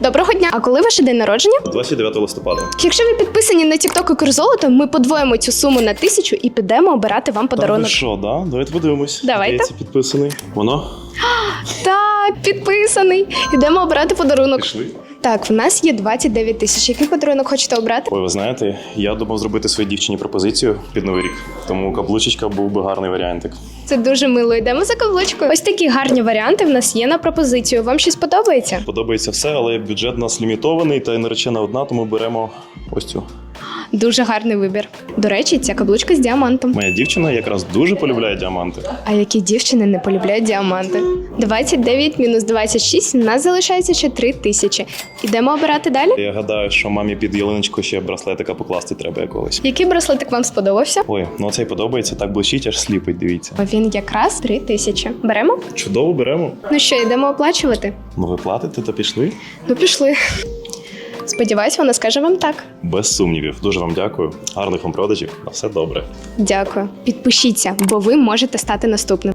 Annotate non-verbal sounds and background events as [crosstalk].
Доброго дня! А коли ваш день народження? 29 листопада. Якщо ви підписані на TikTok і Курзолото, ми подвоїмо цю суму на тисячу і підемо обирати вам Та подарунок. ви що, да? Давайте подивимось. Давайте. Здається, підписаний. Воно? [gasps] Так, підписаний. Йдемо обирати подарунок. Пішли. Так, в нас є 29 тисяч. Який подарунок хочете обрати? Ой, ви знаєте, я думав зробити своїй дівчині пропозицію під новий рік, тому каблучечка був би гарний варіантик. Це дуже мило. Йдемо за каблучкою. Ось такі гарні варіанти в нас є на пропозицію. Вам щось подобається? Подобається все, але бюджет у нас лімітований та й наречена одна, тому беремо ось цю. Дуже гарний вибір. До речі, ця каблучка з діамантом. Моя дівчина якраз дуже полюбляє діаманти. А які дівчини не полюбляють діаманти? 29 мінус 26, у нас залишається ще 3 тисячі. Ідемо обирати далі. Я гадаю, що мамі під ялиночку ще браслетика покласти треба якогось. Який браслетик вам сподобався? Ой, ну цей подобається, так блищить, аж сліпить, дивіться. Він якраз 3 тисячі. Беремо? Чудово беремо. Ну що, йдемо оплачувати? Ну ви платите, то пішли. Ну, пішли. Сподіваюсь, вона скаже вам так. Без сумнівів. Дуже вам дякую. Гарних вам продажів. На все добре. Дякую. Підпишіться, бо ви можете стати наступним.